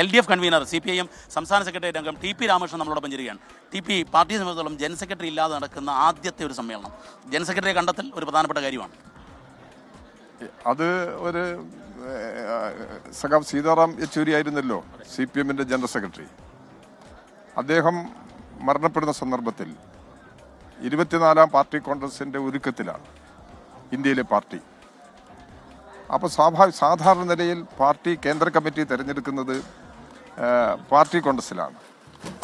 L D F convenor C P I M സംസ്ഥാന secretary അംഗം T P Ramakrishnan നമ്മളോടൊപ്പം ചേരുകയാണ്. ടി പി പാർട്ടിയെ സംബന്ധിച്ചിടത്തോളം ജനറൽ സെക്രട്ടറി ഇല്ലാതെ നടക്കുന്ന ആദ്യത്തെ ഒരു സമ്മേളനം. ജനറൽ സെക്രട്ടറിയെ കണ്ടെത്തൽ ഒരു പ്രധാനപ്പെട്ട കാര്യമാണ്. അത് ഒരു സഖാവ് സീതാറാം യെച്ചൂരി ആയിരുന്നല്ലോ സി പി എമ്മിന്റെ ജനറൽ സെക്രട്ടറി. അദ്ദേഹം മരണപ്പെടുന്ന സന്ദർഭത്തിൽ ഇരുപത്തിനാലാം പാർട്ടി കോൺഗ്രസിന്റെ ഒരുക്കത്തിലാണ് ഇന്ത്യയിലെ പാർട്ടി. അപ്പോൾ സ്വാഭാവിക സാധാരണ നിലയിൽ പാർട്ടി കേന്ദ്ര കമ്മിറ്റി തിരഞ്ഞെടുക്കുന്നത് പാർട്ടി കോൺഗ്രസിലാണ്.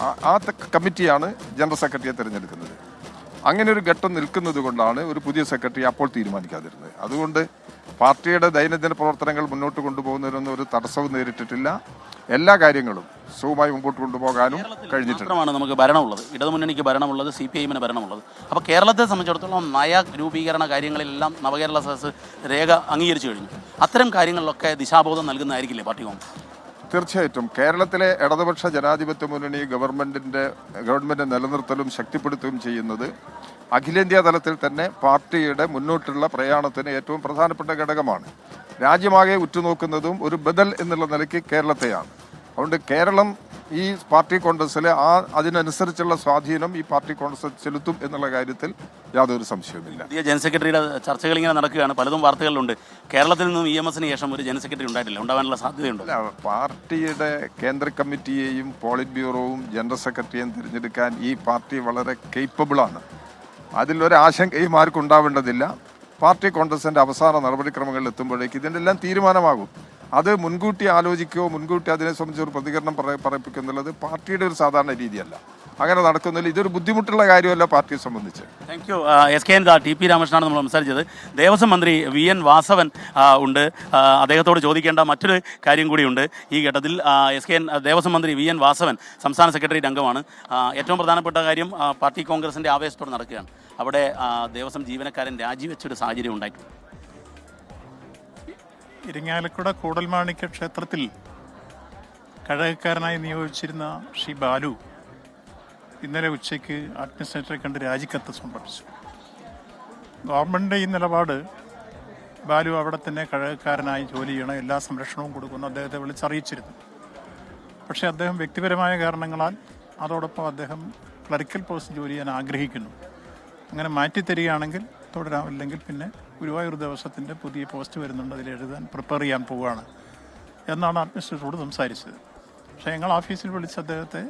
ആ- കമ്മിറ്റിയാണ് ജനറൽ സെക്രട്ടറിയെ തിരഞ്ഞെടുക്കുന്നത്. അങ്ങനെ ഒരു ഘട്ടം നിൽക്കുന്നത് കൊണ്ടാണ് ഒരു പുതിയ സെക്രട്ടറി അപ്പോൾ തീരുമാനിക്കാതിരുന്നത്. അതുകൊണ്ട് പാർട്ടിയുടെ ദൈനംദിന പ്രവർത്തനങ്ങൾ മുന്നോട്ട് കൊണ്ടുപോകുന്നതിനൊന്നും ഒരു തടസ്സവും നേരിട്ടിട്ടില്ല. എല്ലാ കാര്യങ്ങളും സുഖമായി മുമ്പോട്ട് കൊണ്ടുപോകാനും കഴിഞ്ഞിട്ടുണ്ട്. നമുക്ക് ഭരണമുള്ളത്. ഇടതുമുന്നണിക്ക് ഭരണമുള്ളത് സി പി ഐമിന് ഭരണമുള്ളത്. അപ്പോൾ കേരളത്തെ സംബന്ധിച്ചിടത്തോളം നയ രൂപീകരണ കാര്യങ്ങളിലെല്ലാം നവകേരള സദസ് രേഖ അംഗീകരിച്ചു കഴിഞ്ഞു. അത്തരം കാര്യങ്ങളിലൊക്കെ ദിശാബോധം നൽകുന്നതായിരിക്കില്ലേ പാർട്ടി കോൺഗ്രസ്? തീർച്ചയായിട്ടും കേരളത്തിലെ ഇടതുപക്ഷ ജനാധിപത്യ മുന്നണി ഗവൺമെന്റിന്റെ ഗവൺമെന്റ് നിലനിർത്തലും ശക്തിപ്പെടുത്തുകയും ചെയ്യുന്നത് അഖിലേന്ത്യാ തലത്തിൽ തന്നെ പാർട്ടിയുടെ മുന്നോട്ടുള്ള പ്രയാണത്തിന് ഏറ്റവും പ്രധാനപ്പെട്ട ഘടകമാണ്. രാജ്യമാകെ ഉറ്റുനോക്കുന്നതും ഒരു ബദൽ എന്നുള്ള നിലയ്ക്ക് കേരളത്തെയാണ്. അതുകൊണ്ട് കേരളം ഈ പാർട്ടി കോൺഗ്രസിലെ ആ അതിനനുസരിച്ചുള്ള സ്വാധീനം ഈ പാർട്ടി കോൺഗ്രസ് ചെലുത്തും എന്നുള്ള കാര്യത്തിൽ യാതൊരു സംശയവുമില്ല. പുതിയ ജനറൽ സെക്രട്ടറിയുടെ ചർച്ചകൾ ഇങ്ങനെ നടക്കുകയാണ്. പലതും വാർത്തകളിലുണ്ട്. കേരളത്തിൽ നിന്നും ഇ എം എസിന് ശേഷം ഒരു ജനറൽ സെക്രട്ടറി ഉണ്ടായിട്ടില്ല. ഉണ്ടാവാനുള്ള സാധ്യതയുണ്ട്? പാർട്ടിയുടെ കേന്ദ്ര കമ്മിറ്റിയെയും പോളിറ്റ് ബ്യൂറോവും ജനറൽ സെക്രട്ടറിയെയും തിരഞ്ഞെടുക്കാൻ ഈ പാർട്ടി വളരെ കേപ്പബിളാണ് അതിലൊരാശങ്കയും ആർക്കും ഉണ്ടാവേണ്ടതില്ല. പാർട്ടി കോൺഗ്രസിന്റെ അവസാന നടപടിക്രമങ്ങളിൽ എത്തുമ്പോഴേക്ക് ഇതിന്റെ എല്ലാം തീരുമാനമാകും. അത് മുൻകൂട്ടി ആലോചിക്കുകയോ മുൻകൂട്ടി അതിനെ സംബന്ധിച്ച് ഒരു പ്രതികരണം പറ- പറയിപ്പിക്കുക എന്നുള്ളത് പാർട്ടിയുടെ ഒരു സാധാരണ രീതിയല്ല. അങ്ങനെ നടക്കുന്നില്ല ഇതൊരു ബുദ്ധിമുട്ടുള്ള കാര്യമല്ല പാർട്ടിയെ സംബന്ധിച്ച്. Thank you S K N T P രാമകൃഷ്ണനാണ് നമ്മൾ സംസാരിച്ചത്. ദേവസ്വം മന്ത്രി വി എൻ വാസവൻ ഉണ്ട്. അദ്ദേഹത്തോട് ചോദിക്കേണ്ട മറ്റൊരു കാര്യം കൂടിയുണ്ട് ഈ ഘട്ടത്തിൽ എസ് കെ എൻ ദേവസ്വം മന്ത്രി വി എൻ വാസവൻ സംസ്ഥാന സെക്രട്ടറി അംഗമാണ്. ഏറ്റവും പ്രധാനപ്പെട്ട കാര്യം പാർട്ടി കോൺഗ്രസിന്റെ ആവേശത്തോടെ നടക്കുകയാണ്. അവിടെ ദേവസ്വം ജീവനക്കാരൻ രാജിവെച്ചൊരു സാഹചര്യം ഉണ്ടായിട്ടുണ്ട്. ഇരിങ്ങാലക്കുട കൂടൽമാണിക്യ ക്ഷേത്രത്തിൽ കഴകക്കാരനായി നിയോഗിച്ചിരുന്ന ശ്രീ ബാലു ഇന്നലെ ഉച്ചയ്ക്ക് അഡ്മിനിസ്ട്രേറ്ററെ കണ്ട് രാജിക്കത്ത് സമർപ്പിച്ചു. ഗവൺമെന്റിന്റെ ഈ നിലപാട് ബാലു അവിടെ തന്നെ കഴകക്കാരനായി ജോലി ചെയ്യണം എല്ലാ സംരക്ഷണവും കൊടുക്കുന്നു അദ്ദേഹത്തെ വിളിച്ചറിയിച്ചിരുന്നു. പക്ഷേ അദ്ദേഹം വ്യക്തിപരമായ കാരണങ്ങളാൽ അതോടൊപ്പം അദ്ദേഹം ക്ലറിക്കൽ പോസ്റ്റ് ജോലി ചെയ്യാൻ ആഗ്രഹിക്കുന്നു. അങ്ങനെ മാറ്റിത്തരികയാണെങ്കിൽ തുടരാം തുടരാമില്ലെങ്കിൽ പിന്നെ ഗുരുവായൂർ ദിവസത്തിന്റെ പുതിയ പോസ്റ്റ് വരുന്നുണ്ട്. അതിൽ എഴുതാൻ പ്രിപ്പയർ ചെയ്യാൻ പോവുകയാണ് എന്നാണ് അഡ്മിനിസ്ട്രേറ്ററോട് സംസാരിച്ചത്. പക്ഷേ ഞങ്ങൾ ഓഫീസിൽ വിളിച്ച അദ്ദേഹത്തെ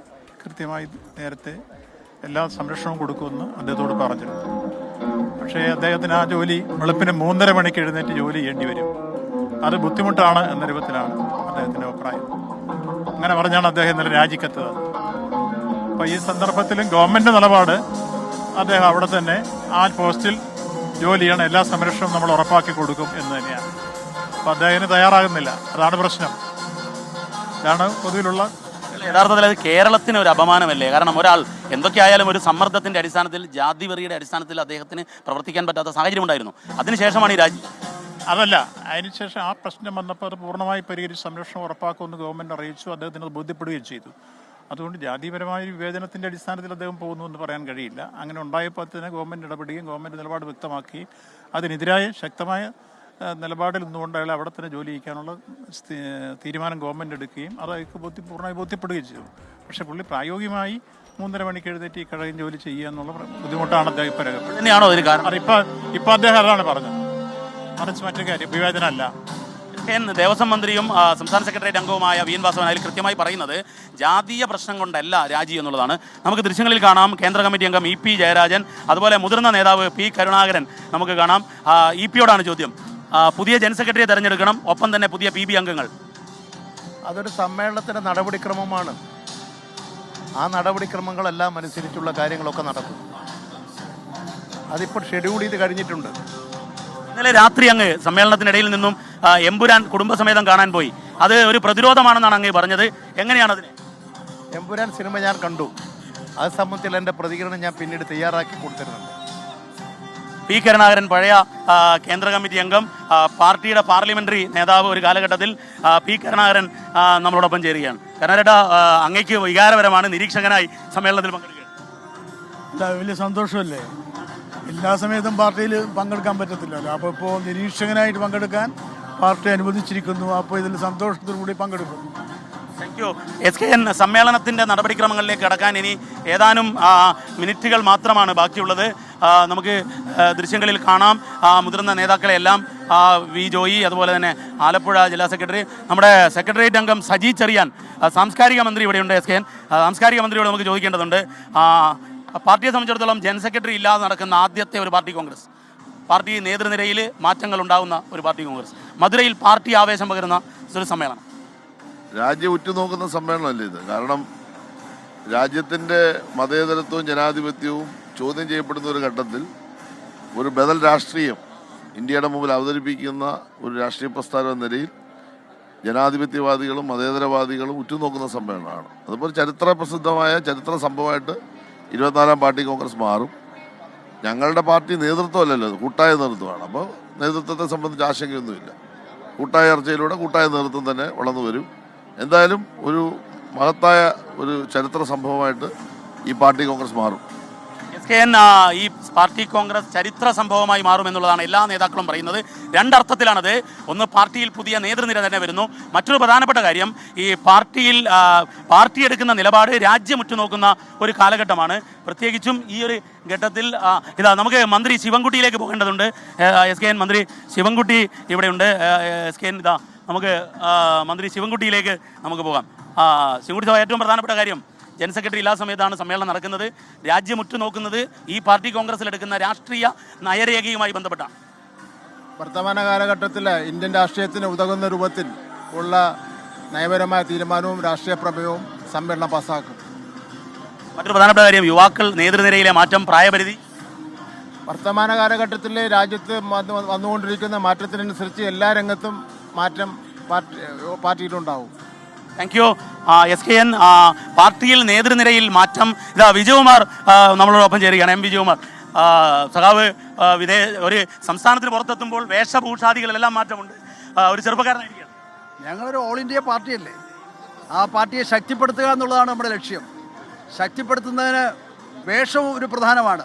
കൃത്യമായി നേരത്തെ എല്ലാ സംരക്ഷണവും കൊടുക്കുമെന്ന് അദ്ദേഹത്തോട് പറഞ്ഞിരുന്നു. പക്ഷേ അദ്ദേഹത്തിന് ആ ജോലി വെളുപ്പിന് മൂന്നര മണിക്ക് എഴുന്നേറ്റ് ജോലി ചെയ്യേണ്ടി വരും. അത് ബുദ്ധിമുട്ടാണ് എന്ന രൂപത്തിലാണ് അദ്ദേഹത്തിന്റെ അഭിപ്രായം. അങ്ങനെ പറഞ്ഞാണ് അദ്ദേഹം ഇന്നലെ രാജിക്കത്ത് അപ്പോൾ ഈ സന്ദർഭത്തിലും ഗവൺമെന്റ് നിലപാട് അദ്ദേഹം അവിടെ തന്നെ ആ പോസ്റ്റിൽ ജോലി ചെയ്യണം എല്ലാ സംരക്ഷണവും നമ്മൾ ഉറപ്പാക്കി കൊടുക്കും എന്ന് തന്നെയാണ്. അപ്പം അദ്ദേഹത്തിന് തയ്യാറാകുന്നില്ല. അതാണ് പ്രശ്നം. ഇതാണ് പൊതുവിലുള്ള യഥാർത്ഥത്തിൽ അത് കേരളത്തിന് ഒരു അപമാനമല്ലേ? കാരണം ഒരാൾ എന്തൊക്കെയായാലും ഒരു സമ്മർദ്ദത്തിന്റെ അടിസ്ഥാനത്തിൽ ജാതി ജാതിവെറിയുടെ അടിസ്ഥാനത്തിൽ അദ്ദേഹത്തിന് പ്രവർത്തിക്കാൻ പറ്റാത്ത സാഹചര്യം ഉണ്ടായിരുന്നു. അതിനുശേഷമാണ് ഈ രാജി അതല്ല അതിനുശേഷം ആ പ്രശ്നം വന്നപ്പോൾ അത് പൂർണമായി പരിഹരിച്ച് സംരക്ഷണം ഉറപ്പാക്കുമെന്ന് ഗവൺമെന്റ് അറിയിച്ചു അദ്ദേഹത്തിന് അത് ബോധ്യപ്പെടുകയും ചെയ്തു. അതുകൊണ്ട് ജാതിപരമായ ഒരു വിവേചനത്തിന്റെ അടിസ്ഥാനത്തിൽ അദ്ദേഹം പോകുന്നു എന്ന് പറയാൻ കഴിയില്ല. അങ്ങനെ ഉണ്ടായപ്പോൾ തന്നെ ഗവൺമെന്റ് ഇടപെടുകയും ഗവൺമെന്റ് നിലപാട് വ്യക്തമാക്കുകയും അതിനെതിരായ ശക്തമായ നിലപാടിൽ നിന്നുകൊണ്ട് അയാൾ അവിടെ തന്നെ ജോലി ചെയ്യിക്കാനുള്ള തീരുമാനം ഗവൺമെന്റ് എടുക്കുകയും അത് അയാൾക്ക് ബോധ്യ പൂർണമായി ബോധ്യപ്പെടുകയും ചെയ്തു. പക്ഷേ പുള്ളി പ്രായോഗികമായി മൂന്നര മണിക്ക് എഴുന്നേറ്റ് ഈ കഴകം ജോലി ചെയ്യുക എന്നുള്ള ബുദ്ധിമുട്ടാണ് അദ്ദേഹം ഇപ്പോൾ രേഖപ്പെടുന്നത് ഇപ്പം അത് ഇപ്പൊ ഇപ്പൊ അദ്ദേഹം അതാണ് പറഞ്ഞത്. മറിച്ച് മറ്റൊരു കാര്യം വിവേചനമല്ല എൻ ദേവസ്വം മന്ത്രിയും സംസ്ഥാന സെക്രട്ടേറിയറ്റ് അംഗവുമായ വി എൻ വാസവൻ അതിൽ കൃത്യമായി പറയുന്നത് ജാതീയ പ്രശ്നം കൊണ്ടല്ല രാജി എന്നുള്ളതാണ്. നമുക്ക് ദൃശ്യങ്ങളിൽ കാണാം കേന്ദ്ര കമ്മിറ്റി അംഗം ഇ പി ജയരാജൻ അതുപോലെ മുതിർന്ന നേതാവ് പി കരുണാകരൻ നമുക്ക് കാണാം. ഇ പിയോടാണ് ചോദ്യം. പുതിയ ജനറൽ സെക്രട്ടറിയെ തെരഞ്ഞെടുക്കണം ഒപ്പം തന്നെ പുതിയ പി ബി അംഗങ്ങൾ. അതൊരു സമ്മേളനത്തിന്റെ നടപടിക്രമമാണ്. ആ നടപടിക്രമങ്ങളെല്ലാം അനുസരിച്ചുള്ള കാര്യങ്ങളൊക്കെ നടക്കും. അതിപ്പോൾ ഷെഡ്യൂൾ ചെയ്ത് കഴിഞ്ഞിട്ടുണ്ട്. ഇന്നലെ രാത്രി അങ്ങ് സമ്മേളനത്തിനിടയിൽ നിന്നും എമ്പുരാൻ കുടുംബസമേതം കാണാൻ പോയി. അത് ഒരു പ്രതിരോധമാണെന്നാണ് അങ്ങ് പറഞ്ഞത്. എങ്ങനെയാണ് അതിന്? എമ്പുരാൻ സിനിമ ഞാൻ കണ്ടു. അത് സംബന്ധിച്ചുള്ള എന്റെ പ്രതികരണം ഞാൻ പിന്നീട് തയ്യാറാക്കി കൊടുത്തിരുന്നുണ്ട്. പി കരുണാകരൻ പഴയ കേന്ദ്ര കമ്മിറ്റി അംഗം പാർട്ടിയുടെ പാർലമെന്ററി നേതാവ് ഒരു കാലഘട്ടത്തിൽ പി കരുണാകരൻ നമ്മളോടൊപ്പം ചേരുകയാണ്. കരുണാകരട്ട അങ്ങേക്ക് അങ്ങയ്ക്ക് വികാരപരമാണ് നിരീക്ഷകനായി സമ്മേളനത്തിൽ പങ്കെടുക്കുക. വലിയ സന്തോഷമല്ലേ? എല്ലാ സമയത്തും പാർട്ടിയിൽ പങ്കെടുക്കാൻ പറ്റത്തില്ലല്ലോ അപ്പോൾ ഇപ്പോൾ നിരീക്ഷകനായിട്ട് പങ്കെടുക്കാൻ പാർട്ടി അനുവദിച്ചിരിക്കുന്നു. അപ്പോൾ ഇതിൽ സന്തോഷത്തോടു കൂടി പങ്കെടുക്കുന്നു thank you S K N സമ്മേളനത്തിന്റെ നടപടിക്രമങ്ങളിലേക്ക് കടക്കാൻ ഇനി ഏതാനും മിനിറ്റുകൾ മാത്രമാണ് ബാക്കിയുള്ളത്. നമുക്ക് ദൃശ്യങ്ങളിൽ കാണാം. മുതിർന്ന നേതാക്കളെല്ലാം ആ, വി ജോയി അതുപോലെ തന്നെ ആലപ്പുഴ ജില്ലാ സെക്രട്ടറി നമ്മുടെ സെക്രട്ടേറിയറ്റ് അംഗം സജി ചെറിയാൻ സാംസ്കാരിക മന്ത്രി ഇവിടെയുണ്ട് എസ് കെ എൻ സാംസ്കാരിക മന്ത്രിയോട് നമുക്ക് ചോദിക്കേണ്ടതുണ്ട്. പാർട്ടിയെ സംബന്ധിച്ചിടത്തോളം ജനറൽ സെക്രട്ടറി ഇല്ലാതെ നടക്കുന്ന ആദ്യത്തെ ഒരു പാർട്ടി കോൺഗ്രസ്. പാർട്ടി നേതൃനിരയിൽ മാറ്റങ്ങൾ ഉണ്ടാകുന്ന ഒരു പാർട്ടി കോൺഗ്രസ്. മധുരയിൽ പാർട്ടി ആവേശം പകരുന്ന ഒരു സമ്മേളനം. രാജ്യം ഉറ്റുനോക്കുന്ന സമ്മേളനമല്ലേ ഇത്? കാരണം രാജ്യത്തിന്റെ മതേതരത്വവും ജനാധിപത്യവും ചോദ്യം ചെയ്യപ്പെടുന്ന ഒരു ഘട്ടത്തിൽ ഒരു ബദൽ രാഷ്ട്രീയം ഇന്ത്യയുടെ മുമ്പിൽ അവതരിപ്പിക്കുന്ന ഒരു രാഷ്ട്രീയ പ്രസ്ഥാനം എന്ന നിലയിൽ ജനാധിപത്യവാദികളും മതേതരവാദികളും ഉറ്റുനോക്കുന്ന സമ്മേളനമാണ്. അതുപോലെ ചരിത്ര പ്രസിദ്ധമായ ചരിത്ര സംഭവമായിട്ട് ഇരുപത്തിനാലാം പാർട്ടി കോൺഗ്രസ് മാറും. ഞങ്ങളുടെ പാർട്ടി നേതൃത്വമല്ലല്ലോ കൂട്ടായ നേതൃത്വമാണ്. അപ്പോൾ നേതൃത്വത്തെ സംബന്ധിച്ച് ആശങ്കയൊന്നുമില്ല. കൂട്ടായ ചർച്ചയിലൂടെ കൂട്ടായ നേതൃത്വം തന്നെ വളർന്നു വരും. എന്തായാലും ഒരു മഹത്തായ ഒരു ചരിത്ര സംഭവമായിട്ട് ഈ പാർട്ടി കോൺഗ്രസ് മാറും. എൻ ഈ പാർട്ടി കോൺഗ്രസ് ചരിത്ര സംഭവമായി മാറുമെന്നുള്ളതാണ് എല്ലാ നേതാക്കളും പറയുന്നത്. രണ്ടർത്ഥത്തിലാണത്. ഒന്ന് പാർട്ടിയിൽ പുതിയ നേതൃനിര തന്നെ വരുന്നു. മറ്റൊരു പ്രധാനപ്പെട്ട കാര്യം ഈ പാർട്ടിയിൽ പാർട്ടി എടുക്കുന്ന നിലപാട് രാജ്യം ഉറ്റുനോക്കുന്ന ഒരു കാലഘട്ടമാണ്. പ്രത്യേകിച്ചും ഈ ഒരു ഘട്ടത്തിൽ ഇതാ നമുക്ക് മന്ത്രി ശിവൻകുട്ടിയിലേക്ക് പോകേണ്ടതുണ്ട്. എസ് കെ എൻ മന്ത്രി ശിവൻകുട്ടി ഇവിടെയുണ്ട്. എസ് കെ എൻ ഇതാ നമുക്ക് മന്ത്രി ശിവൻകുട്ടിയിലേക്ക് നമുക്ക് പോകാം. ശിവൻകുട്ടി ഏറ്റവും പ്രധാനപ്പെട്ട കാര്യം. ജനറൽ സെക്രട്ടറി ഇല്ലാത്ത സമയത്താണ് സമ്മേളനം നടക്കുന്നത്. രാജ്യം ഉറ്റുനോക്കുന്നത് ഈ പാർട്ടി കോൺഗ്രസിലെടുക്കുന്ന രാഷ്ട്രീയ നയരേഖയുമായി ബന്ധപ്പെട്ടാണ് വർത്തമാന കാലഘട്ടത്തിൽ ഇന്ത്യൻ രാഷ്ട്രീയത്തിന് ഉതകുന്ന രൂപത്തിൽ ഉള്ള നയപരമായ തീരുമാനവും രാഷ്ട്രീയ പ്രമേയവും സമ്മേളനം പാസ്സാക്കും മറ്റൊരു പ്രധാനപ്പെട്ട കാര്യം യുവാക്കൾ നേതൃനിരയിലെ മാറ്റം പ്രായപരിധി. വർത്തമാന കാലഘട്ടത്തിൽ രാജ്യത്ത് വന്നുകൊണ്ടിരിക്കുന്ന മാറ്റത്തിനനുസരിച്ച് എല്ലാ രംഗത്തും മാറ്റം party പാർട്ടിയിലുണ്ടാവും. Thank you S K N പാർട്ടിയിൽ നേതൃനിരയിൽ മാറ്റം. ഇതാ വിജയകുമാർ നമ്മളോടൊപ്പം ചേരുകയാണ്. എം വിജയകുമാർ. സഖാവ് വിദേ ഒരു സംസ്ഥാനത്തിന് പുറത്തെത്തുമ്പോൾ വേഷഭൂഷാദികളെല്ലാം മാറ്റമുണ്ട്. ഒരു ചെറുപ്പക്കാരനായിരിക്കും ഞങ്ങളൊരു ഓൾ ഇന്ത്യ പാർട്ടിയല്ലേ? ആ പാർട്ടിയെ ശക്തിപ്പെടുത്തുക എന്നുള്ളതാണ് നമ്മുടെ ലക്ഷ്യം. ശക്തിപ്പെടുത്തുന്നതിന് വേഷവും ഒരു പ്രധാനമാണ്.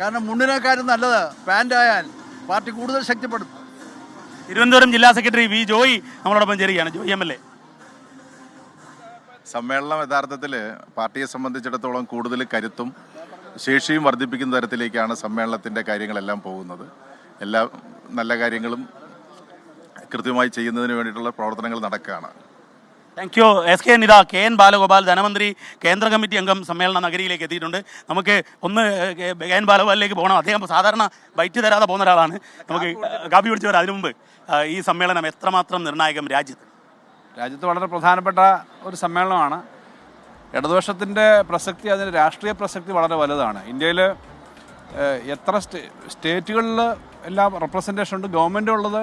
കാരണം മുന്നിനേക്കാരും നല്ലത് പാന്റായാൽ പാർട്ടി കൂടുതൽ ശക്തിപ്പെടുത്തും. തിരുവനന്തപുരം ജില്ലാ സെക്രട്ടറി വി ജോയി നമ്മളോടൊപ്പം ചേരുകയാണ്. Joy M L A. സമ്മേളനം യഥാർത്ഥത്തിൽ പാർട്ടിയെ സംബന്ധിച്ചിടത്തോളം കൂടുതൽ കരുത്തും ശേഷിയും വർദ്ധിപ്പിക്കുന്ന തരത്തിലേക്കാണ് സമ്മേളനത്തിന്റെ കാര്യങ്ങളെല്ലാം പോകുന്നത്. എല്ലാ നല്ല കാര്യങ്ങളും കൃത്യമായി ചെയ്യുന്നതിന് വേണ്ടിയിട്ടുള്ള പ്രവർത്തനങ്ങൾ നടക്കുകയാണ്. താങ്ക് യു എസ് കെ നിത കെ എൻ ബാലഗോപാൽ ധനമന്ത്രി കേന്ദ്ര കമ്മിറ്റി അംഗം സമ്മേളന നഗരിയിലേക്ക് എത്തിയിട്ടുണ്ട്. നമുക്ക് ഒന്ന് കെ എൻ ബാലഗോപാലിലേക്ക് പോകണം. അദ്ദേഹം സാധാരണ ബൈറ്റ് തരാതെ പോകുന്ന ഒരാളാണ്. നമുക്ക് കാപ്പി പിടിച്ചവർ വരാം. അതിനു മുമ്പ് ഈ സമ്മേളനം എത്രമാത്രം നിർണായകം രാജ്യത്ത്? രാജ്യത്ത് വളരെ പ്രധാനപ്പെട്ട ഒരു സമ്മേളനമാണ്. ഇടതുപക്ഷത്തിന്റെ പ്രസക്തി അതിന്റെ രാഷ്ട്രീയ പ്രസക്തി വളരെ വലുതാണ്. ഇന്ത്യയിൽ എത്ര സ്റ്റേ സ്റ്റേറ്റുകളിൽ എല്ലാം റെപ്രസെന്റേഷൻ ഉണ്ട്. ഗവൺമെന്റ് ഉള്ളത്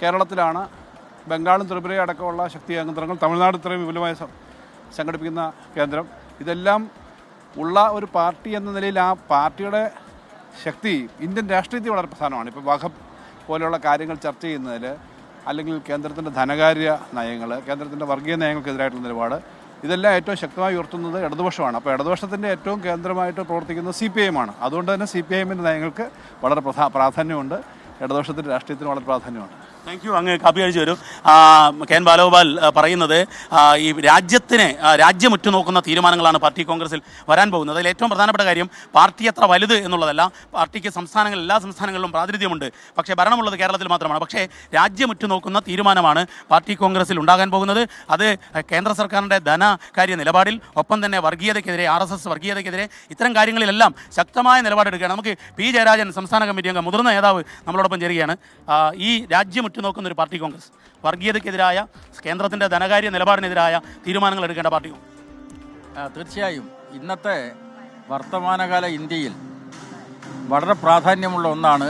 കേരളത്തിലാണ്. ബംഗാളും ത്രിപുരയും അടക്കമുള്ള ശക്തി കേന്ദ്രങ്ങൾ. തമിഴ്നാട് ഇത്രയും വിപുലമായി സംഘടിപ്പിക്കുന്ന കേന്ദ്രം. ഇതെല്ലാം ഉള്ള ഒരു പാർട്ടി എന്ന നിലയിൽ ആ പാർട്ടിയുടെ ശക്തി ഇന്ത്യൻ രാഷ്ട്രീയത്തിൽ വളരെ പ്രധാനമാണ്. ഇപ്പോൾ വഖഫ് പോലെയുള്ള കാര്യങ്ങൾ ചർച്ച ചെയ്യുന്നതിൽ അല്ലെങ്കിൽ കേന്ദ്രത്തിന്റെ ധനകാര്യ നയങ്ങൾ കേന്ദ്രത്തിന്റെ വർഗീയ നയങ്ങൾക്കെതിരായിട്ടുള്ള നിലപാട് ഇതെല്ലാം ഏറ്റവും ശക്തമായി ഉയർത്തുന്നത് ഇടതുപക്ഷമാണ്. അപ്പോൾ ഇടതുപക്ഷത്തിന്റെ ഏറ്റവും കേന്ദ്രമായിട്ട് പ്രവർത്തിക്കുന്നത് സി പി ഐ എമ്മാണ് അതുകൊണ്ട് തന്നെ സി പി ഐ എമ്മിന്റെ നയങ്ങൾക്ക് വളരെ പ്രധാ പ്രാധാന്യമുണ്ട്. ഇടതുപക്ഷത്തിന്റെ രാഷ്ട്രീയത്തിന് വളരെ പ്രാധാന്യമുണ്ട്. താങ്ക് യു അങ്ങ് കാപ്പി കഴിച്ചു വരും. കെ എൻ ബാലഗോപാൽ പറയുന്നത് ഈ രാജ്യത്തിനെ രാജ്യം ഉറ്റുനോക്കുന്ന തീരുമാനങ്ങളാണ് പാർട്ടി കോൺഗ്രസിൽ വരാൻ പോകുന്നത്. അതിൽ ഏറ്റവും പ്രധാനപ്പെട്ട കാര്യം പാർട്ടി എത്ര വലുത് എന്നുള്ളതല്ല പാർട്ടിക്ക് സംസ്ഥാനങ്ങളിൽ എല്ലാ സംസ്ഥാനങ്ങളിലും പ്രാതിനിധ്യമുണ്ട്. പക്ഷേ ഭരണമുള്ളത് കേരളത്തിൽ മാത്രമാണ്. പക്ഷേ രാജ്യം ഉറ്റുനോക്കുന്ന തീരുമാനമാണ് പാർട്ടി കോൺഗ്രസിൽ ഉണ്ടാകാൻ പോകുന്നത്. അത് കേന്ദ്ര സർക്കാരിന്റെ ധനകാര്യ നിലപാടിൽ ഒപ്പം തന്നെ വർഗീയതയ്ക്കെതിരെ ആർ എസ് എസ് വർഗീയതയ്ക്കെതിരെ ഇത്തരം കാര്യങ്ങളിലെല്ലാം ശക്തമായ നിലപാടെടുക്കുകയാണ്. നമുക്ക് പി ജയരാജൻ സംസ്ഥാന കമ്മിറ്റി അംഗം മുതിർന്ന നേതാവ് നമ്മളോടൊപ്പം ചേരുകയാണ്. ഈ രാജ്യം ഉറ്റുനോക്കുന്ന ഒരു പാർട്ടി കോൺഗ്രസ്. വർഗീയതയ്ക്കെതിരായ കേന്ദ്രത്തിന്റെ ധനകാര്യ നിലപാടിനെതിരായ തീരുമാനങ്ങൾ എടുക്കേണ്ട പാർട്ടി തീർച്ചയായും. ഇന്നത്തെ വർത്തമാനകാല ഇന്ത്യയിൽ വളരെ പ്രാധാന്യമുള്ള ഒന്നാണ്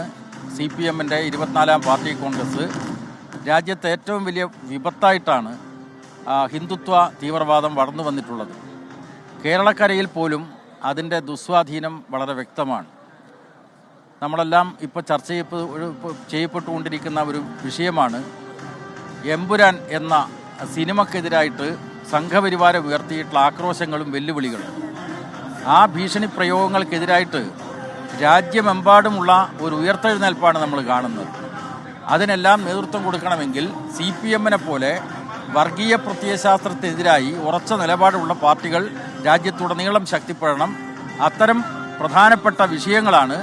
സി പി എമ്മിന്റെ ഇരുപത്തിനാലാം പാർട്ടി കോൺഗ്രസ്. രാജ്യത്തെ ഏറ്റവും വലിയ വിപത്തായിട്ടാണ് ഹിന്ദുത്വ തീവ്രവാദം വളർന്നു വന്നിട്ടുള്ളത് കേരളക്കരയിൽ പോലും അതിന്റെ ദുസ്വാധീനം വളരെ വ്യക്തമാണ്. നമ്മളെല്ലാം ഇപ്പോൾ ചർച്ച ചെയ്യപ്പ് ചെയ്യപ്പെട്ടുകൊണ്ടിരിക്കുന്ന ഒരു വിഷയമാണ്. എമ്പുരാൻ എന്ന സിനിമക്കെതിരായിട്ട് സംഘപരിവാരം ഉയർത്തിയിട്ടുള്ള ആക്രോശങ്ങളും വെല്ലുവിളികളും. ആ ഭീഷണി പ്രയോഗങ്ങൾക്കെതിരായിട്ട് രാജ്യമെമ്പാടുമുള്ള ഒരു ഉയർത്തെഴുന്നേൽപ്പാണ് നമ്മൾ കാണുന്നത്. അതിനെല്ലാം നേതൃത്വം കൊടുക്കണമെങ്കിൽ സി പി എമ്മിനെ പോലെ വർഗീയ പ്രത്യയശാസ്ത്രത്തിനെതിരായി ഉറച്ച നിലപാടുള്ള പാർട്ടികൾ രാജ്യത്തുടനീളം ശക്തിപ്പെടണം. അത്തരം പ്രധാനപ്പെട്ട വിഷയങ്ങളാണ്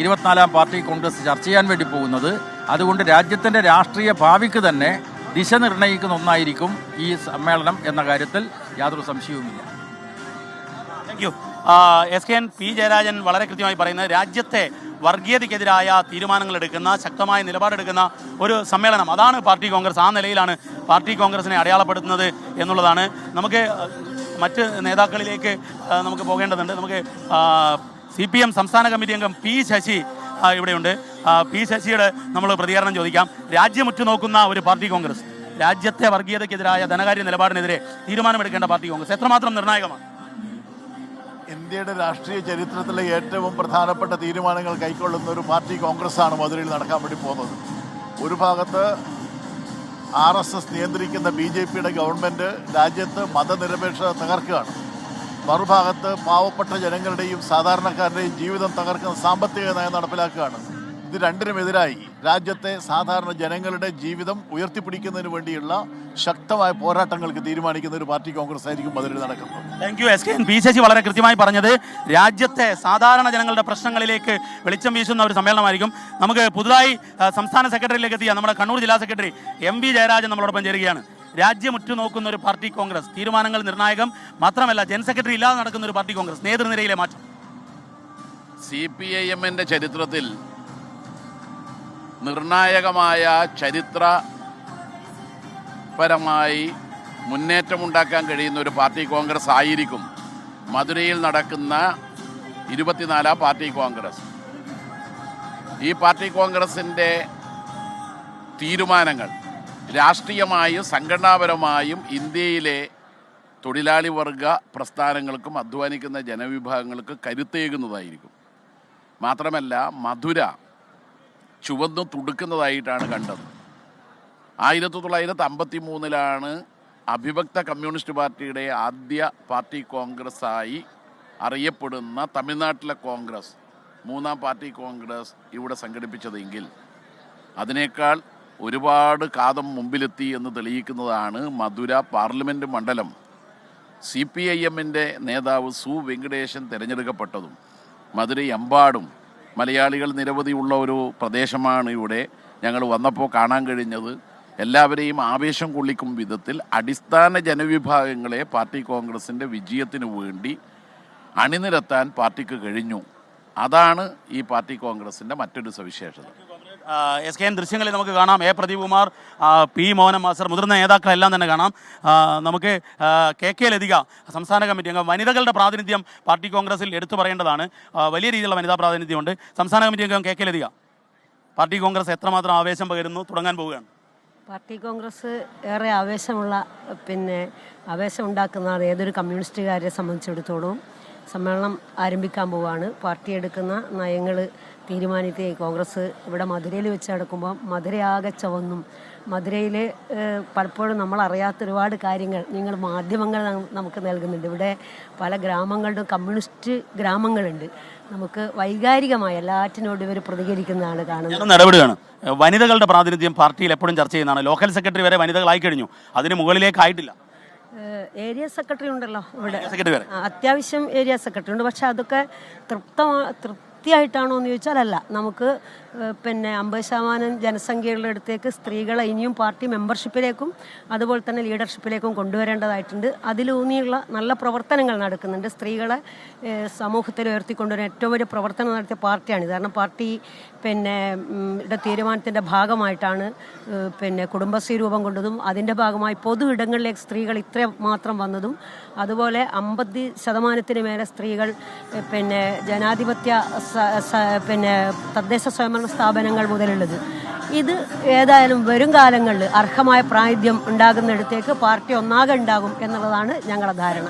ഇരുപത്തിനാലാം പാർട്ടി കോൺഗ്രസ് ചർച്ച ചെയ്യാൻ വേണ്ടി പോകുന്നത്. അതുകൊണ്ട് രാജ്യത്തിന്റെ രാഷ്ട്രീയ ഭാവിക്ക് തന്നെ ദിശ നിർണയിക്കുന്ന ഒന്നായിരിക്കും ഈ സമ്മേളനം എന്ന കാര്യത്തിൽ യാതൊരു സംശയവുമില്ല. Thank you S K N P Jayarajan വളരെ കൃത്യമായി പറയുന്നത് രാജ്യത്തെ വർഗീയതയ്ക്കെതിരായ തീരുമാനങ്ങൾ എടുക്കുന്ന ശക്തമായ നിലപാടെടുക്കുന്ന ഒരു സമ്മേളനം. അതാണ് പാർട്ടി കോൺഗ്രസ്. ആ നിലയിലാണ് പാർട്ടി കോൺഗ്രസിനെ അടയാളപ്പെടുത്തുന്നത് എന്നുള്ളതാണ്. നമുക്ക് മറ്റ് നേതാക്കളിലേക്ക് നമുക്ക് പോകേണ്ടതുണ്ട്. നമുക്ക് സി പി എം സംസ്ഥാന കമ്മിറ്റി അംഗം പി ശശി ഇവിടെയുണ്ട്. പി ശശിയുടെ നമ്മൾ പ്രതികരണം ചോദിക്കാം. രാജ്യം ഉറ്റുനോക്കുന്ന ഒരു പാർട്ടി കോൺഗ്രസ് രാജ്യത്തെ വർഗീയതയ്ക്കെതിരായ ധനകാര്യ നിലപാടിനെതിരെ തീരുമാനമെടുക്കേണ്ട പാർട്ടി കോൺഗ്രസ് എത്രമാത്രം നിർണായകമാണ്? ഇന്ത്യയുടെ രാഷ്ട്രീയ ചരിത്രത്തിലെ ഏറ്റവും പ്രധാനപ്പെട്ട തീരുമാനങ്ങൾ കൈക്കൊള്ളുന്ന ഒരു പാർട്ടി കോൺഗ്രസ്സാണ് മധുരയിൽ നടക്കാൻ വേണ്ടി പോകുന്നത്. ഒരു ഭാഗത്ത് ആർ എസ് എസ് നിയന്ത്രിക്കുന്ന ബി ജെ പിയുടെ ഗവൺമെന്റ് രാജ്യത്ത് മതനിരപേക്ഷത തകർക്കുകയാണ്. മറുഭാഗത്ത് പാവപ്പെട്ട ജനങ്ങളുടെയും സാധാരണക്കാരുടെയും ജീവിതം തകർക്കുന്ന സാമ്പത്തിക നയം നടപ്പിലാക്കുകയാണ്. ഇത് രണ്ടിനുമെതിരായി രാജ്യത്തെ സാധാരണ ജനങ്ങളുടെ ജീവിതം ഉയർത്തിപ്പിടിക്കുന്നതിന് വേണ്ടിയുള്ള ശക്തമായ പോരാട്ടങ്ങൾക്ക് തീരുമാനിക്കുന്ന ഒരു പാർട്ടി കോൺഗ്രസ് ആയിരിക്കും മധുരയിൽ നടക്കുന്നത്. Thank you S K P Sasi വളരെ കൃത്യമായി പറഞ്ഞത് രാജ്യത്തെ സാധാരണ ജനങ്ങളുടെ പ്രശ്നങ്ങളിലേക്ക് വെളിച്ചം വീശുന്ന ഒരു സമ്മേളനമായിരിക്കും. നമുക്ക് പുതുതായി സംസ്ഥാന സെക്രട്ടറിയിലേക്ക് എത്തിയ നമ്മുടെ കണ്ണൂർ ജില്ലാ സെക്രട്ടറി എം വി ജയരാജൻ നമ്മളോടൊപ്പം ചേരുകയാണ്. രാജ്യം ഉറ്റുനോക്കുന്ന ഒരു പാർട്ടി കോൺഗ്രസ്. തീരുമാനങ്ങൾ നിർണായകം മാത്രമല്ല ജനറൽ സെക്രട്ടറി ഇല്ലാതെ നടക്കുന്ന ഒരു പാർട്ടി കോൺഗ്രസ്. നേതൃനിരയിലെ മാറ്റം. സി പി ഐ എമ്മിന്റെ ചരിത്രത്തിൽ നിർണായകമായ ചരിത്രപരമായി മുന്നേറ്റമുണ്ടാക്കാൻ കഴിയുന്ന ഒരു പാർട്ടി കോൺഗ്രസ് ആയിരിക്കും മധുരയിൽ നടക്കുന്ന ഇരുപത്തിനാലാം പാർട്ടി കോൺഗ്രസ്. ഈ പാർട്ടി കോൺഗ്രസിന്റെ തീരുമാനങ്ങൾ രാഷ്ട്രീയമായും സംഘടനാപരമായും ഇന്ത്യയിലെ തൊഴിലാളി വർഗ പ്രസ്ഥാനങ്ങൾക്കും അധ്വാനിക്കുന്ന ജനവിഭാഗങ്ങൾക്ക് കരുത്തേകുന്നതായിരിക്കും. മാത്രമല്ല മധുര ചുവന്നു തുടുക്കുന്നതായിട്ടാണ് കണ്ടത്. ആയിരത്തി തൊള്ളായിരത്തി അമ്പത്തി മൂന്നിലാണ് അഭിഭക്ത കമ്മ്യൂണിസ്റ്റ് പാർട്ടിയുടെ ആദ്യ പാർട്ടി കോൺഗ്രസ്സായി അറിയപ്പെടുന്ന തമിഴ്നാട്ടിലെ കോൺഗ്രസ് മൂന്നാം പാർട്ടി കോൺഗ്രസ് ഇവിടെ സംഘടിപ്പിച്ചതെങ്കിൽ അതിനേക്കാൾ ഒരുപാട് കാതം മുമ്പിലെത്തി എന്ന് തെളിയിക്കുന്നതാണ് മധുര പാർലമെന്റ് മണ്ഡലം. സി പി ഐ എമ്മിന്റെ നേതാവ് സു വെങ്കടേശൻ തിരഞ്ഞെടുക്കപ്പെട്ടതും മധുരയെമ്പാടും മലയാളികൾ നിരവധിയുള്ള ഒരു പ്രദേശമാണ് ഇവിടെ. ഞങ്ങൾ വന്നപ്പോൾ കാണാൻ കഴിഞ്ഞത് എല്ലാവരെയും ആവേശം കൊള്ളിക്കും വിധത്തിൽ അടിസ്ഥാന ജനവിഭാഗങ്ങളെ പാർട്ടി കോൺഗ്രസിന്റെ വിജയത്തിനു വേണ്ടി അണിനിരത്താൻ പാർട്ടിക്ക് കഴിഞ്ഞു. അതാണ് ഈ പാർട്ടി കോൺഗ്രസിന്റെ മറ്റൊരു സവിശേഷത. എസ് കെ എൻ ദൃശ്യങ്ങളിൽ നമുക്ക് കാണാം. A Pradeep Kumar P Mohan master മുതിർന്ന നേതാക്കളെല്ലാം തന്നെ കാണാം. നമുക്ക് കെ കെ ലതിക സംസ്ഥാന കമ്മിറ്റി അംഗം വനിതകളുടെ പ്രാതിനിധ്യം പാർട്ടി കോൺഗ്രസിൽ എടുത്തു പറയേണ്ടതാണ്. വലിയ രീതിയിലുള്ള വനിതാ പ്രാതിനിധ്യമുണ്ട്. സംസ്ഥാന കമ്മിറ്റി അംഗം K K Lathika party congress എത്രമാത്രം ആവേശം പകരുന്നു? തുടങ്ങാൻ പോവുകയാണ്. പാർട്ടി കോൺഗ്രസ് ഏറെ ആവേശമുള്ള പിന്നെ ആവേശം ഉണ്ടാക്കുന്നതാണ് ഏതൊരു കമ്മ്യൂണിസ്റ്റുകാരെ സംബന്ധിച്ചിടത്തോളം. സമ്മേളനം ആരംഭിക്കാൻ പോവുകയാണ് പാർട്ടി എടുക്കുന്ന നയങ്ങൾ തീരുമാനിച്ച് കോൺഗ്രസ് ഇവിടെ മധുരയിൽ വെച്ച് നടക്കുമ്പോൾ മധുരയാകെ ചുവന്നും മധുരയിൽ പലപ്പോഴും നമ്മൾ അറിയാത്ത ഒരുപാട് കാര്യങ്ങൾ നിങ്ങൾ മാധ്യമങ്ങൾ നമുക്ക് നൽകുന്നുണ്ട്. ഇവിടെ പല ഗ്രാമങ്ങളിലും കമ്മ്യൂണിസ്റ്റ് ഗ്രാമങ്ങളുണ്ട്. നമുക്ക് വൈകാരികമായി എല്ലാറ്റിനോടും ഇവർ പ്രതികരിക്കുന്നതാണ് കാണുന്നത്. നടപടിയാണ് വനിതകളുടെ പ്രാതിനിധ്യം പാർട്ടിയിൽ എപ്പോഴും ചർച്ച ചെയ്യുന്നതാണ്. ലോക്കൽ സെക്രട്ടറി വരെ വനിതകളായി കഴിഞ്ഞു. അതിന് മുകളിലേക്കായിട്ടില്ല ഏരിയ സെക്രട്ടറി ഉണ്ടല്ലോ ഇവിടെ. അത്യാവശ്യം ഏരിയ സെക്രട്ടറി ഉണ്ട്. പക്ഷെ അതൊക്കെ തൃപ്തമാ തൃപ്തിയായിട്ടാണോ എന്ന് ചോദിച്ചാൽ അല്ല നമുക്ക് പിന്നെ അമ്പത് ശതമാനം ജനസംഖ്യയുള്ള അടുത്തേക്ക് സ്ത്രീകളെ ഇനിയും പാർട്ടി മെമ്പർഷിപ്പിലേക്കും അതുപോലെ തന്നെ ലീഡർഷിപ്പിലേക്കും കൊണ്ടുവരേണ്ടതായിട്ടുണ്ട്. അതിലൂന്നിയുള്ള നല്ല പ്രവർത്തനങ്ങൾ നടക്കുന്നുണ്ട്. സ്ത്രീകളെ സമൂഹത്തിൽ ഉയർത്തിക്കൊണ്ടുവരാൻ ഏറ്റവും വലിയ പ്രവർത്തനം നടത്തിയ പാർട്ടിയാണ് കാരണം പാർട്ടി പിന്നെ തീരുമാനത്തിന്റെ ഭാഗമായിട്ടാണ് പിന്നെ കുടുംബശ്രീ രൂപം കൊണ്ടതും അതിന്റെ ഭാഗമായി പൊതു ഇടങ്ങളിലേക്ക് സ്ത്രീകൾ ഇത്ര മാത്രം വന്നതും അതുപോലെ അമ്പത് ശതമാനത്തിന് മേലെ സ്ത്രീകൾ പിന്നെ ജനാധിപത്യ പിന്നെ തദ്ദേശ സ്വയംഭരണ സ്ഥാപനങ്ങൾ മുതലുള്ളത്. ഇത് ഏതായാലും വരും കാലങ്ങളിൽ അർഹമായ പ്രാതിനിധ്യം ഉണ്ടാകുന്നിടത്തേക്ക് പാർട്ടി ഒന്നാകെ ഉണ്ടാകും എന്നുള്ളതാണ് ഞങ്ങളുടെ ധാരണ.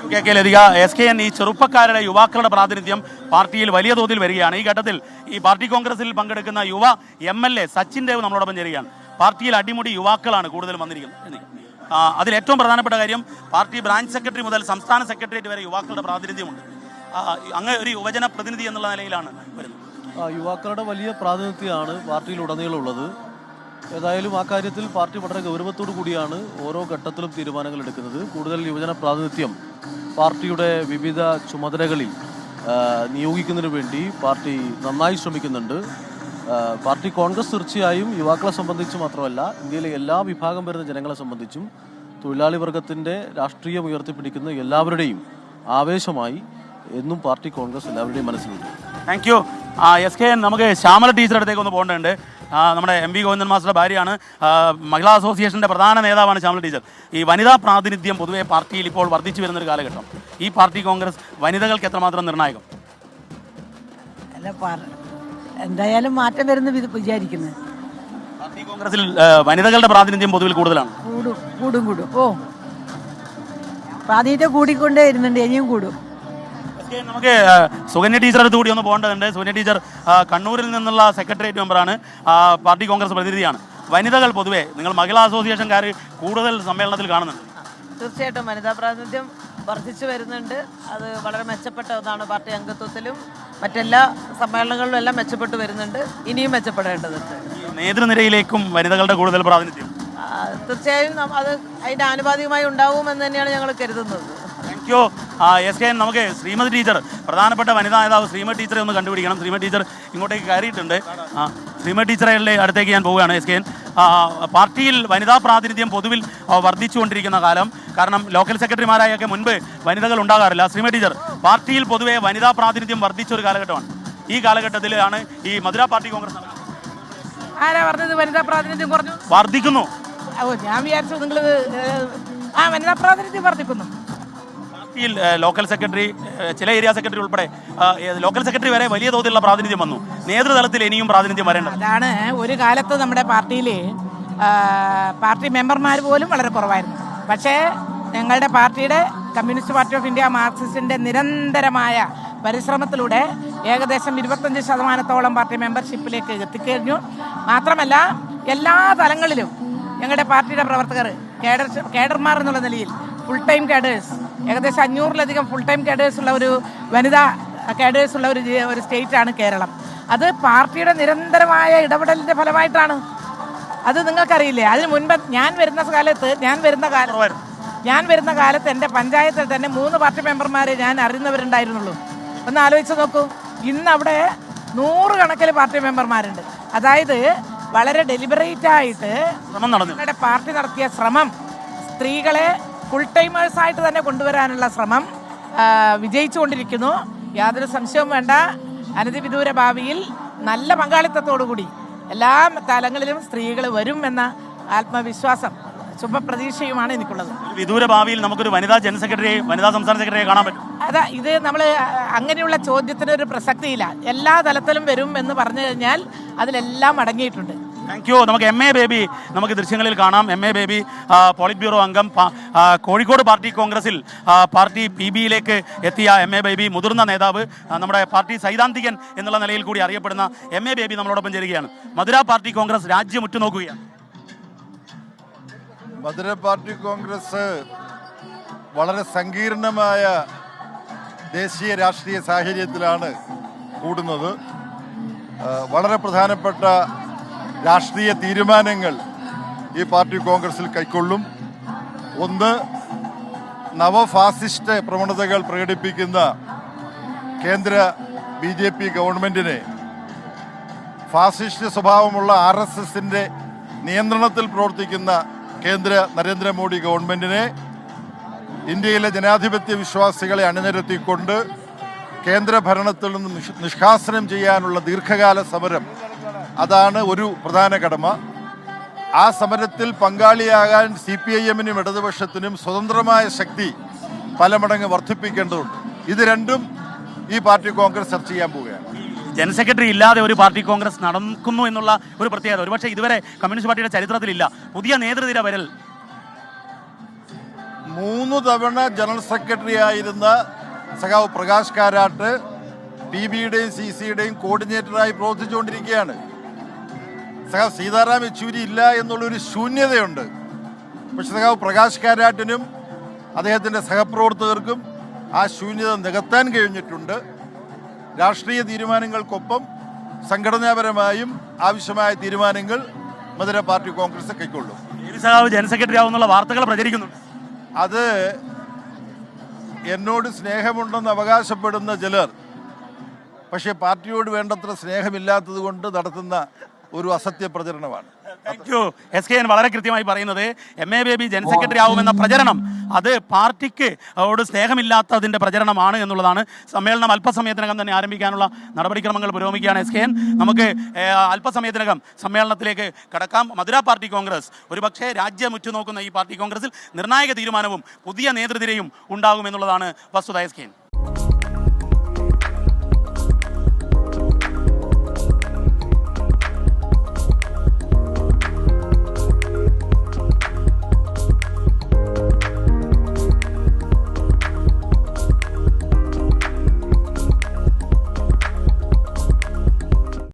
എസ് കെ എൻ ഈ ചെറുപ്പക്കാരുടെ യുവാക്കളുടെ പ്രാതിനിധ്യം പാർട്ടിയിൽ വലിയ തോതിൽ വരികയാണ്. ഈ ഘട്ടത്തിൽ ഈ പാർട്ടി കോൺഗ്രസിൽ പങ്കെടുക്കുന്ന യുവ M L A Sachin Dev നമ്മളോടൊപ്പം ചേരുകയാണ്. പാർട്ടിയിൽ അടിമുടി യുവാക്കളാണ് കൂടുതൽ വന്നിരിക്കുന്നത്. അതിൽ ഏറ്റവും പ്രധാനപ്പെട്ട കാര്യം പാർട്ടി ബ്രാഞ്ച് സെക്രട്ടറി മുതൽ സംസ്ഥാന സെക്രട്ടേറിയറ്റ് വരെ യുവാക്കളുടെ പ്രാതിനിധ്യമുണ്ട്. അങ്ങനെ അങ്ങ് ഒരു യുവജന പ്രതിനിധി എന്നുള്ള നിലയിലാണ് വരുന്നത്. യുവാക്കളുടെ വലിയ പ്രാതിനിധ്യമാണ് പാർട്ടിയിൽ ഉടനീളം ഉള്ളത് ഏതായാലും ആ കാര്യത്തിൽ പാർട്ടി വളരെ ഗൗരവത്തോടു കൂടിയാണ് ഓരോ ഘട്ടത്തിലും തീരുമാനങ്ങൾ എടുക്കുന്നത്. കൂടുതൽ യുവജന പ്രാതിനിധ്യം പാർട്ടിയുടെ വിവിധ ചുമതലകളിൽ നിയോഗിക്കുന്നതിന് വേണ്ടി പാർട്ടി നന്നായി ശ്രമിക്കുന്നുണ്ട്. പാർട്ടി കോൺഗ്രസ് തീർച്ചയായും യുവാക്കളെ സംബന്ധിച്ച് മാത്രമല്ല ഇന്ത്യയിലെ എല്ലാ വിഭാഗം വരുന്ന ജനങ്ങളെ സംബന്ധിച്ചും തൊഴിലാളി വർഗത്തിന്റെ രാഷ്ട്രീയം ഉയർത്തിപ്പിടിക്കുന്ന എല്ലാവരുടെയും ആവേശമായി എന്നും പാർട്ടി കോൺഗ്രസ് എല്ലാവരുടെയും മനസ്സിലുണ്ട്. താങ്ക് യു എസ് കെ നമുക്ക് ശ്യാമല ടീച്ചറുടെ അടുത്തേക്ക് ഒന്ന് പോകേണ്ടതുണ്ട്. നമ്മുടെ എം വി ഗോവിന്ദൻ മാസ്റ്ററുടെ ഭാര്യയാണ്. ആ, മഹിളാ അസോസിയേഷന്റെ പ്രധാന നേതാവാണ് ശ്യാമല ടീച്ചർ. ഈ വനിതാ പ്രാതിനിധ്യം പൊതുവെ പാർട്ടിയിൽ ഇപ്പോൾ വർദ്ധിച്ചു വരുന്നൊരു കാലഘട്ടം. ഈ പാർട്ടി കോൺഗ്രസ് വനിതകൾക്ക് എത്രമാത്രം നിർണായകം? എന്തായാലും മാറ്റം വരുന്ന വിചാരിക്കുന്നത് പാർട്ടി കോൺഗ്രസിൽ വനിതകളുടെ പ്രാതിനിധ്യം പൊതുവിൽ കൂടുതലാണ്. കൂടും കൂടും കൂടും. ഓ. പ്രാതിനിധ്യം കൂടിക്കൊണ്ടേ ഇരുന്നുണ്ട് ഇനിയും കൂടും. നമുക്ക് സുഗന്യ സുകന്യ ടീച്ചറുടെ അടുത്ത് കൂടി ഒന്ന് പോകേണ്ടതുണ്ട്. സുകന്യ ടീച്ചർ കണ്ണൂരിൽ നിന്നുള്ള സെക്രട്ടേറിയറ്റ് മെമ്പറാണ്. പാർട്ടി കോൺഗ്രസ് പ്രതിനിധിയാണ്. വനിതകൾ പൊതുവെ നിങ്ങൾ മഹിളാ അസോസിയേഷൻകാർ കൂടുതൽ സമ്മേളനത്തിൽ കാണുന്നുണ്ട്. തീർച്ചയായിട്ടും വനിതാ പ്രാതിനിധ്യം വർദ്ധിച്ചു വരുന്നുണ്ട്. അത് വളരെ മെച്ചപ്പെട്ട ഒന്നാണ് പാർട്ടി അംഗത്വത്തിലും. മറ്റെല്ലാ സമ്മേളനങ്ങളിലും എല്ലാം മെച്ചപ്പെട്ടു വരുന്നുണ്ട്. ഇനിയും മെച്ചപ്പെടേണ്ടതുണ്ട്. നേതൃനിരയിലേക്കും വനിതകളുടെ കൂടുതൽ പ്രാതിനിധ്യം? തീർച്ചയായും അത് അതിന്റെ ആനുപാതികമായി ഉണ്ടാവും എന്ന് തന്നെയാണ് ഞങ്ങൾ കരുതുന്നത്. താങ്ക് യു എസ് കെ നമുക്ക് ശ്രീമതി ടീച്ചർ പ്രധാനപ്പെട്ട വനിതാ നേതാവ് ശ്രീമതി ടീച്ചറെ ഒന്ന് കണ്ടുപിടിക്കണം. ശ്രീമതി ടീച്ചർ ഇങ്ങോട്ടേക്ക് കയറിയിട്ടുണ്ട്. ആ, ശ്രീമതി ടീച്ചറുടെ അടുത്തേക്ക് ഞാൻ പോവുകയാണ് എസ് കെ പാർട്ടിയിൽ വനിതാ പ്രാതിനിധ്യം പൊതുവിൽ വർദ്ധിച്ചുകൊണ്ടിരിക്കുന്ന കാലം. കാരണം ലോക്കൽ സെക്രട്ടറിമാരായൊക്കെ മുൻപ് വനിതകൾ ഉണ്ടാകാറില്ല. ശ്രീമതി ടീച്ചർ പാർട്ടിയിൽ പൊതുവെ വനിതാ പ്രാതിനിധ്യം വർദ്ധിച്ച ഒരു കാലഘട്ടമാണ്. ഈ കാലഘട്ടത്തിലാണ് ഈ മധുര പാർട്ടി കോൺഗ്രസ് ആരാ പറഞ്ഞത്? വനിതാ പ്രാതിനിധ്യം കുറഞ്ഞു? വർദ്ധിക്കുന്നു. ഞാൻ വിചാരിച്ചു നിങ്ങൾ ആ വനിതാ പ്രാതിനിധ്യം വർദ്ധിക്കുന്നു. പാർട്ടിയിൽ ലോക്കൽ സെക്രട്ടറി ചില ഏരിയ സെക്രട്ടറി ഉൾപ്പെടെ ലോക്കൽ സെക്രട്ടറി വരെ വലിയ തോതിലുള്ള പ്രാതിനിധ്യം വന്നു. നേതൃതലത്തിൽ ഇനിയും പ്രാതിനിധ്യം വരേണ്ടത്. അതാണ് ഒരു കാലത്ത് നമ്മുടെ പാർട്ടിയിൽ പാർട്ടി മെമ്പർമാർ പോലും വളരെ കുറവായിരുന്നു. പക്ഷേ ഞങ്ങളുടെ പാർട്ടിയുടെ കമ്മ്യൂണിസ്റ്റ് പാർട്ടി ഓഫ് ഇന്ത്യ മാർക്സിസ്റ്റിന്റെ നിരന്തരമായ പരിശ്രമത്തിലൂടെ ഏകദേശം ഇരുപത്തഞ്ച് ശതമാനത്തോളം പാർട്ടി മെമ്പർഷിപ്പിലേക്ക് എത്തിക്കഴിഞ്ഞു. മാത്രമല്ല എല്ലാ തലങ്ങളിലും ഞങ്ങളുടെ പാർട്ടിയുടെ പ്രവർത്തകർ കേഡർ കേഡർമാർ എന്നുള്ള നിലയിൽ ഫുൾ ടൈം കേഡേഴ്സ് ഏകദേശം അഞ്ഞൂറിലധികം ഫുൾ ടൈം കേഡേഴ്സ് ഉള്ള ഒരു വനിതാ കേഡേഴ്സ് ഉള്ള ഒരു ഒരു സ്റ്റേറ്റാണ് കേരളം. അത് പാർട്ടിയുടെ നിരന്തരമായ ഇടപെടലിന്റെ ഫലമായിട്ടാണ്. അത് നിങ്ങൾക്കറിയില്ലേ? അതിന് മുൻപ് ഞാൻ വരുന്ന കാലത്ത് ഞാൻ വരുന്ന കാലം ഞാൻ വരുന്ന കാലത്ത് എന്റെ പഞ്ചായത്തിൽ തന്നെ മൂന്ന് പാർട്ടി മെമ്പർമാരെ ഞാൻ അറിയുന്നവരുണ്ടായിരുന്നുള്ളൂ. ഒന്ന് ആലോചിച്ച് നോക്കൂ. ഇന്ന് അവിടെ നൂറുകണക്കിന് പാർട്ടി മെമ്പർമാരുണ്ട്. അതായത് വളരെ ഡെലിബറേറ്റ് ആയിട്ട് പാർട്ടി നടത്തിയ ശ്രമം സ്ത്രീകളെ ഫുൾ ടൈമേഴ്സ് ആയിട്ട് തന്നെ കൊണ്ടുവരാനുള്ള ശ്രമം വിജയിച്ചുകൊണ്ടിരിക്കുന്നു. യാതൊരു സംശയവും വേണ്ട. അനധിവിദൂര ഭാവിയിൽ നല്ല പങ്കാളിത്തത്തോടുകൂടി എല്ലാ തലങ്ങളിലും സ്ത്രീകൾ വരും എന്ന ആത്മവിശ്വാസം ശുഭപ്രതീക്ഷയുമാണ് എനിക്കുള്ളത്. വിദൂര ഭാവിയിൽ നമുക്കൊരു വനിതാ ജനറൽ സെക്രട്ടറി വനിതാ സംസ്ഥാന സെക്രട്ടറിയെ കാണാൻ പറ്റും? അതാ ഇത് നമ്മൾ അങ്ങനെയുള്ള ചോദ്യത്തിന് ഒരു പ്രസക്തിയില്ല. എല്ലാ തലത്തിലും വരും എന്ന് പറഞ്ഞു കഴിഞ്ഞാൽ അതിലെല്ലാം അടങ്ങിയിട്ടുണ്ട്. താങ്ക് യു നമുക്ക് എം എ ബേബി നമുക്ക് ദൃശ്യങ്ങളിൽ കാണാം. M A Baby polit bureau അംഗം കോഴിക്കോട് പാർട്ടി കോൺഗ്രസിൽ പാർട്ടി പി ബിയിലേക്ക് എത്തിയ എം എ ബേബി മുതിർന്ന നേതാവ് നമ്മുടെ പാർട്ടി സൈദ്ധാന്തികൻ എന്നുള്ള നിലയിൽ കൂടി അറിയപ്പെടുന്ന എം എ ബേബി നമ്മളോടൊപ്പം ചേരുകയാണ്. മധുര പാർട്ടി കോൺഗ്രസ് രാജ്യം ഉറ്റുനോക്കുകയാണ്. മധുര പാർട്ടി കോൺഗ്രസ് വളരെ സങ്കീർണമായ ദേശീയ രാഷ്ട്രീയ സാഹചര്യത്തിലാണ് കൂടുന്നത്. വളരെ പ്രധാനപ്പെട്ട രാഷ്ട്രീയ തീരുമാനങ്ങൾ ഈ പാർട്ടി കോൺഗ്രസിൽ കൈക്കൊള്ളും. ഒന്ന് നവഫാസിസ്റ്റ് പ്രവണതകൾ പ്രകടിപ്പിക്കുന്ന കേന്ദ്ര ബി ജെ പി ഗവൺമെന്റിനെ ഫാസിസ്റ്റ് സ്വഭാവമുള്ള ആർ എസ് എസിന്റെ നിയന്ത്രണത്തിൽ പ്രവർത്തിക്കുന്ന കേന്ദ്ര നരേന്ദ്രമോദി ഗവൺമെന്റിനെ ഇന്ത്യയിലെ ജനാധിപത്യ വിശ്വാസികളെ അണിനിരത്തിക്കൊണ്ട് കേന്ദ്ര ഭരണത്തിൽ നിന്ന് നിഷ്കാസനം ചെയ്യാനുള്ള ദീർഘകാല സമരം അതാണ് ഒരു പ്രധാന കടമ. ആ സമരത്തിൽ പങ്കാളിയാകാൻ സി പി ഐ എമ്മിനും ഇടതുപക്ഷത്തിനും സ്വതന്ത്രമായ ശക്തി പല മടങ്ങ് വർദ്ധിപ്പിക്കേണ്ടതുണ്ട്. ഇത് രണ്ടും ഈ പാർട്ടി കോൺഗ്രസ് ചർച്ച ചെയ്യാൻ പോവുകയാണ്. ജനറൽ സെക്രട്ടറി ഇല്ലാതെ ഒരു പാർട്ടി കോൺഗ്രസ് നടക്കുന്നു എന്നുള്ള ഒരു പ്രത്യേകത. ഒരുപക്ഷെ ഇതുവരെ കമ്മ്യൂണിസ്റ്റ് പാർട്ടിയുടെ ചരിത്രത്തിലില്ല. പുതിയ നേതൃനിര വരൽ. മൂന്ന് തവണ ജനറൽ സെക്രട്ടറി ആയിരുന്ന സഖാവ് പ്രകാശ് കാരാട്ട് പി ബിയുടെയും സി സിയുടെയും കോർഡിനേറ്ററായി പ്രവർത്തിച്ചുകൊണ്ടിരിക്കുകയാണ്. സഖാവ് സീതാറാം യെച്ചൂരി ഇല്ല എന്നുള്ളൊരു ശൂന്യതയുണ്ട്. പക്ഷെ സഖാവ് പ്രകാശ് കാരാട്ടിനും അദ്ദേഹത്തിന്റെ സഹപ്രവർത്തകർക്കും ആ ശൂന്യത നികത്താൻ കഴിഞ്ഞിട്ടുണ്ട്. രാഷ്ട്രീയ തീരുമാനങ്ങൾക്കൊപ്പം സംഘടനാപരമായും ആവശ്യമായ തീരുമാനങ്ങൾ മധുര പാർട്ടി കോൺഗ്രസ് കൈക്കൊള്ളും. സഖാവ് ജനറൽ സെക്രട്ടറി ആവുന്നുള്ള വാർത്തകൾ പ്രചരിക്കുന്നു അത് എന്നോട് സ്നേഹമുണ്ടെന്ന് അവകാശപ്പെടുന്ന ചിലർ പക്ഷേ പാർട്ടിയോട് വേണ്ടത്ര സ്നേഹമില്ലാത്തത് കൊണ്ട് നടത്തുന്ന ഒരു അസത്യ പ്രചരണമാണ്. എസ് കെ എൻ വളരെ കൃത്യമായി പറയുന്നത് M A Baby general secretary ആവുമെന്ന പ്രചരണം. അത് പാർട്ടിക്ക് അവരോട് സ്നേഹമില്ലാത്തതിന്റെ പ്രചരണമാണ് എന്നുള്ളതാണ്. സമ്മേളനം അല്പസമയത്തിനകം തന്നെ ആരംഭിക്കാനുള്ള നടപടിക്രമങ്ങൾ പുരോഗമിക്കുകയാണ് എസ് കെ എൻ നമുക്ക് അല്പസമയത്തിനകം സമ്മേളനത്തിലേക്ക് കടക്കാം. Madurai party congress. ഒരുപക്ഷെ രാജ്യം ഉറ്റുനോക്കുന്ന ഈ പാർട്ടി കോൺഗ്രസിൽ നിർണായക തീരുമാനവും പുതിയ നേതൃതിരയും ഉണ്ടാകുമെന്നുള്ളതാണ് വസ്തുത എസ് കെ എൻ